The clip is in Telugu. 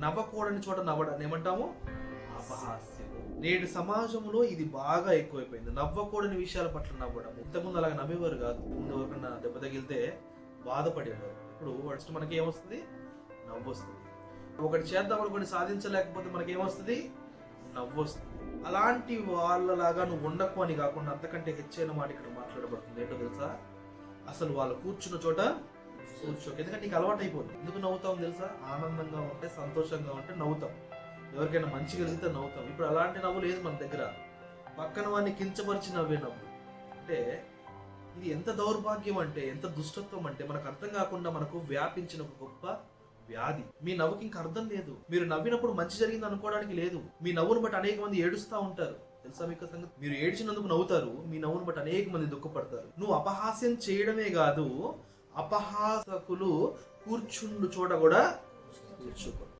నవ్వకూడని చోట నవ్వడాన్ని ఏమంటాము? అపహాస్యం నేటి సమాజంలో ఇది బాగా ఎక్కువైపోయింది. నవ్వకూడని విషయాల పట్ల నవ్వడం. ఇంతకుముందు అలాగ నవ్వేవారు కాదు. ముందు ఎవరికన్నా దెబ్బ తగిలితే బాధపడేవారు. ఇప్పుడు ఫస్ట్ మనకి ఏమొస్తుంది? నవ్వు వస్తుంది ఒకటి చేద్దాం అనుకోని సాధించలేకపోతే మనకి ఏమొస్తుంది నవ్వు వస్తుంది అలాంటి వాళ్ళలాగా నువ్వు ఉండకు అని కాకుండా అంతకంటే హెచ్చైన మాట ఇక్కడ మాట్లాడబడుతుంది. ఏంటో తెలుసా? అసలు వాళ్ళు కూర్చున్న చోట కూర్చోకు ఎందుకంటే నీకు అలవాటు అయిపోతుంది ఎందుకు నవ్వుతాం తెలుసా? ఆనందంగా ఉంటే సంతోషంగా ఉంటే నవ్వుతాం ఎవరికైనా మంచి కలిగితే నవ్వుతాం ఇప్పుడు అలాంటి నవ్వు లేదు మన దగ్గర. పక్కన వాడిని కించపరిచి నవ్వే నవ్వు. అంటే ఇది ఎంత దౌర్భాగ్యం అంటే ఎంత దుష్టత్వం అంటే మనకు అర్థం కాకుండా మనకు వ్యాపించిన ఒక గొప్ప వ్యాధి. మీ నవ్వుకి ఇంకా అర్థం లేదు. మీరు నవ్వినప్పుడు మంచి జరిగింది అనుకోవడానికి లేదు. మీ నవ్వును బట్టి అనేక మంది ఏడుస్తూ ఉంటారు. తెలుసా మీకు సంగతి? మీరు ఏడ్చినందుకు నవ్వుతారు. మీ నవ్వును బట్టి అనేక మంది దుఃఖపడతారు. నువ్వు అపహాస్యం చేయడమే కాదు అపహాసకులు కూర్చుండు చోట కూడా కూర్చోకూడదు.